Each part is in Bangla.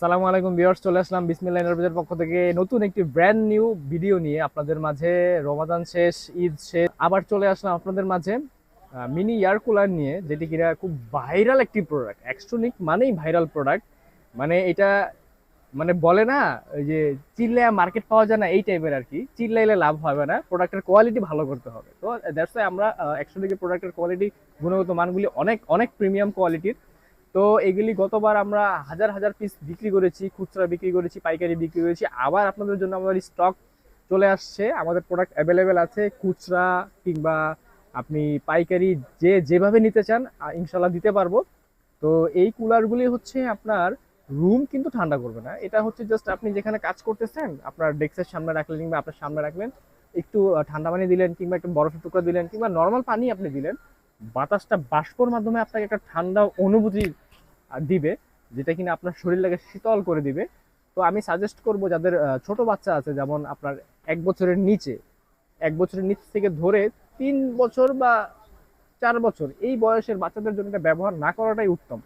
সালামু আলাইকুম বিয়ার্স চলে আসলাম বিসমিল্লাহ এন্টারপ্রাইজের পক্ষ থেকে নতুন একটি ব্র্যান্ড নিউ ভিডিও নিয়ে আপনাদের মাঝে। রমাদান শেষ, ঈদ শেষ, আবার চলে আসলাম আপনাদের মাঝে মিনি এয়ার কুলার নিয়ে, যেটি কিনা খুব ভাইরাল একটি প্রোডাক্ট এক্সট্রনিক মানেই ভাইরাল প্রোডাক্ট মানে এটা মানে বলে না, ওই যে চিল্লায় মার্কেট পাওয়া যায় না, এই টাইপের আর কি। চিল্লাইলে লাভ হবে না প্রোডাক্টের কোয়ালিটি ভালো করতে হবে। তো দ্যাটস আমরা এক্সট্রনিকের প্রোডাক্টের কোয়ালিটি গুণগত মানগুলি অনেক অনেক প্রিমিয়াম কোয়ালিটির তো এগুলি গতবার আমরা হাজার হাজার পিস বিক্রি করেছি, খুচরা বিক্রি করেছি, পাইকারি বিক্রি করেছি। আবার আপনাদের জন্য আমাদের স্টক চলে আসছে। আমাদের প্রোডাক্ট অ্যাভেলেবেল আছে খুচরা কিংবা আপনি পাইকারি যে যেভাবে নিতে চান ইনশাল্লাহ দিতে পারব। তো এই কুলারগুলি হচ্ছে আপনার রুম কিন্তু ঠান্ডা করবে না। এটা হচ্ছে জাস্ট আপনি যেখানে কাজ করতেছেন, আপনার ডেস্কের সামনে রাখলেন কিংবা আপনার সামনে রাখলেন, একটু ঠান্ডা পানি দিলেন কিংবা একটু বরফের টুকরা দিলেন কিংবা নর্মাল পানি আপনি দিলেন, বাতাসটা বাষ্পর মাধ্যমে আপনাকে একটা ঠান্ডা অনুভূতি দিবে, যেটা কিনা আপনার শরীরটাকে শীতল করে দিবে। তো আমি সাজেস্ট করব যাদের ছোট বাচ্চা আছে, যেমন আপনার এক বছরের নিচে, এক বছরের নিচ থেকে ধরে তিন বছর বা চার বছর এই বয়সের বাচ্চাদের জন্য এটা ব্যবহার না করাটাই উত্তম।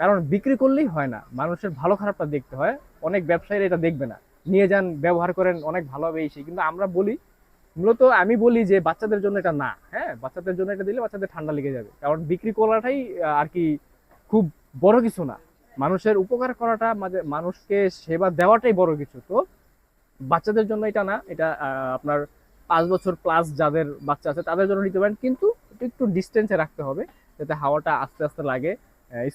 কারণ বিক্রি করলেই হয় না, মানুষের ভালো খারাপটা দেখতে হয়, অনেক ব্যবসায়ীরা এটা দেখবে না। নিয়ে যান, ব্যবহার করেন, অনেক ভালো হবে এই সেই। কিন্তু আমরা বলি, মূলত আমি বলি যে বাচ্চাদের জন্য এটা না হ্যাঁ? বাচ্চাদের জন্য এটা দিলে বাচ্চাদের ঠান্ডা লেগে যাবে। কারণ বিক্রি করাটাই আর কি খুব বড় কিছু না। মানুষের উপকার করাটা মাঝে মানুষকে সেবা দেওয়াটাই বড় কিছু। তো বাচ্চাদের জন্য এটা না, এটা আপনার পাঁচ বছর প্লাস যাদের বাচ্চা আছে তাদের জন্য নিতে পারেন, কিন্তু একটু ডিস্টেন্সে রাখতে হবে যাতে হাওয়াটা আস্তে আস্তে লাগে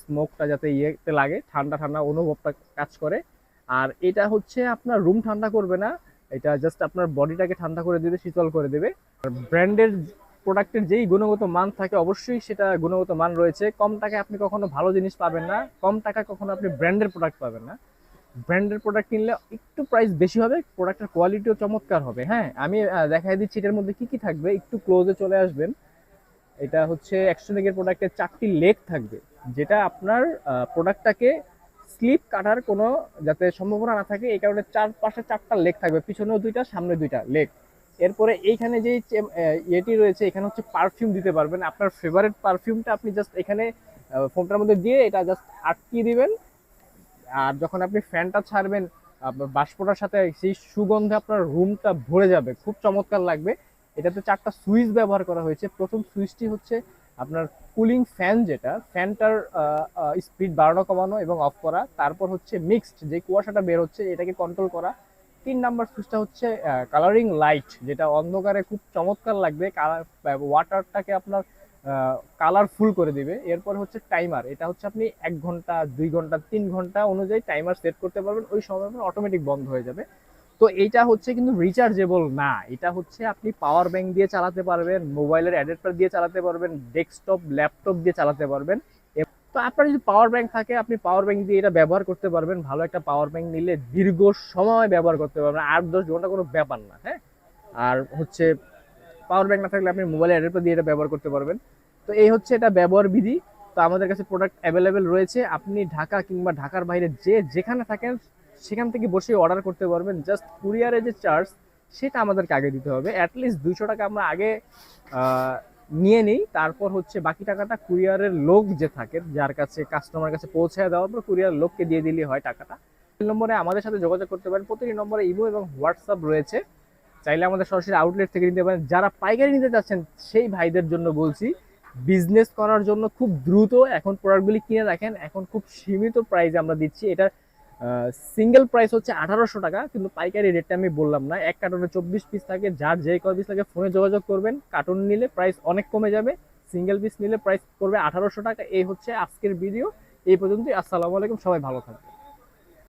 স্মোকটা যাতে ইয়েতে লাগে, ঠান্ডা ঠান্ডা অনুভবটা কাজ করে। আর এটা হচ্ছে আপনার রুম ঠান্ডা করবে না, এটা জাস্ট আপনার বডিটাকে ঠান্ডা করে দেবে, শীতল করে দেবে। আর ব্র্যান্ডের প্রোডাক্টের যেই গুণগত মান থাকে, অবশ্যই সেটা গুণগত মান রয়েছে। কম টাকায় আপনি কখনো ভালো জিনিস পাবেন না। কম টাকায় কখনো আপনি ব্র্যান্ডের প্রোডাক্ট পাবেন না। ব্র্যান্ডের প্রোডাক্ট কিনলে একটু প্রাইস বেশি হবে, প্রোডাক্টের কোয়ালিটিও চমৎকার হবে। হ্যাঁ আমি দেখাই দিচ্ছি এটার মধ্যে কি কি থাকবে। একটু ক্লোজে চলে আসবেন। এটা হচ্ছে অ্যাক্সট্রনিকের প্রোডাক্টের চারটি লেগ থাকবে, যেটা আপনার প্রোডাক্টটাকে স্লিপ কাটার কোনো যাতে সম্ভাবনা না থাকে, এই কারণে চার পাশে চারটা লেগ থাকবে, পিছনেও দুইটা, সামনে দুইটা লেগ। এরপরে এইখানে চে- ইয়েটি রয়েছে, এখানে হচ্ছে পারফিউম দিতে পারবেন। আপনার ফেভারেট পারফিউমটা আপনি জাস্ট এখানে ফোনটার মধ্যে দিয়ে এটা জাস্ট আটকিয়ে দিবেন। আর যখন আপনি ফ্যানটা ছাড়বেন বাষ্পটার সাথে সেই সুগন্ধে আপনার রুমটা ভরে যাবে। খুব চমৎকার লাগবে। এটাতে চারটা সুইচ ব্যবহার করা হয়েছে। প্রথম সুইচটি হচ্ছে আপনার কুলিং ফ্যান যেটা ফ্যানটার স্পিড বাড়ানো, কমানো এবং অফ করা। তারপর হচ্ছে মিক্সড যে কুয়াশাটা বের হচ্ছে, এটাকে কন্ট্রোল করা। তিন নাম্বার সুইচটা হচ্ছে কালারিং লাইট যেটা অন্ধকারে খুব চমৎকার লাগবে। কালার ওয়াটারটাকে আপনার কালারফুল করে দিবে। এরপর হচ্ছে টাইমার এটা হচ্ছে আপনি এক ঘণ্টা, দুই ঘণ্টা, তিন ঘণ্টা অনুযায়ী টাইমার সেট করতে পারবেন। ওই সময় আপনার অটোমেটিক বন্ধ হয়ে যাবে। তো এইটা হচ্ছে কিন্তু রিচার্জেবল না। এটা হচ্ছে আপনি পাওয়ার ব্যাংক দিয়ে চালাতে পারবেন মোবাইলের অ্যাডাপ্টার দিয়ে চালাতে পারবেন ডেস্কটপ ল্যাপটপ দিয়ে চালাতে পারবেন। তো আপনার যদি পাওয়ার ব্যাংক থাকে, আপনি পাওয়ার ব্যাংক দিয়ে এটা ব্যবহার করতে পারবেন। ভালো একটা পাওয়ার ব্যাংক নিলে দীর্ঘ সময় ব্যবহার করতে পারবেন। আট দশ ঘণ্টা কোনো ব্যাপার না হ্যাঁ? আর হচ্ছে পাওয়ার ব্যাংক না থাকলে আপনি মোবাইল অ্যাডাপ্টার দিয়ে এটা ব্যবহার করতে পারবেন। তো এই হচ্ছে এটা ব্যবহার বিধি। তো আমাদের কাছে প্রোডাক্ট অ্যাভেলেবেল রয়েছে। আপনি ঢাকা কিংবা ঢাকার বাইরে যে যেখানে থাকেন, সেখান থেকে বসে অর্ডার করতে পারবেন। জাস্ট কুরিয়ারে যে চার্জ সেটা আমাদেরকে আগে দিতে হবে। অ্যাটলিস্ট দুইশো টাকা আমরা আগে নিয়ে নিই। তারপর হচ্ছে বাকি টাকাটা কুরিয়ারের লোক যে থাকে, যার কাছে কাস্টমার কাছে পৌঁছে দেওয়ার পর কুরিয়ার লোককে দিয়ে দিলে হয় টাকাটা। নম্বরে আমাদের সাথে যোগাযোগ করতে পারেন। প্রতিটি নম্বরে ইমো এবং হোয়াটসঅ্যাপ রয়েছে। চাইলে আমাদের সরাসরি আউটলেট থেকে নিতে পারেন। যারা পাইকারি নিতে চাচ্ছেন, সেই ভাইদের জন্য বলছি বিজনেস করার জন্য খুব দ্রুত এখন প্রোডাক্টগুলি কিনে রাখেন। এখন খুব সীমিত প্রাইসে আমরা দিচ্ছি। এটা সিঙ্গেল প্রাইস হচ্ছে আঠারোশো টাকা, কিন্তু পাইকারি রেটটা আমি বললাম না। এক কার্টনে চব্বিশ পিস থাকে, যার যে কয় পিস লাগে ফোনে যোগাযোগ করবেন। কার্টুন নিলে প্রাইস অনেক কমে যাবে সিঙ্গেল পিস নিলে প্রাইস করবে আঠারোশো টাকা। এই হচ্ছে আজকের ভিডিও এই পর্যন্তই, আসসালামু আলাইকুম, সবাই ভালো থাকবে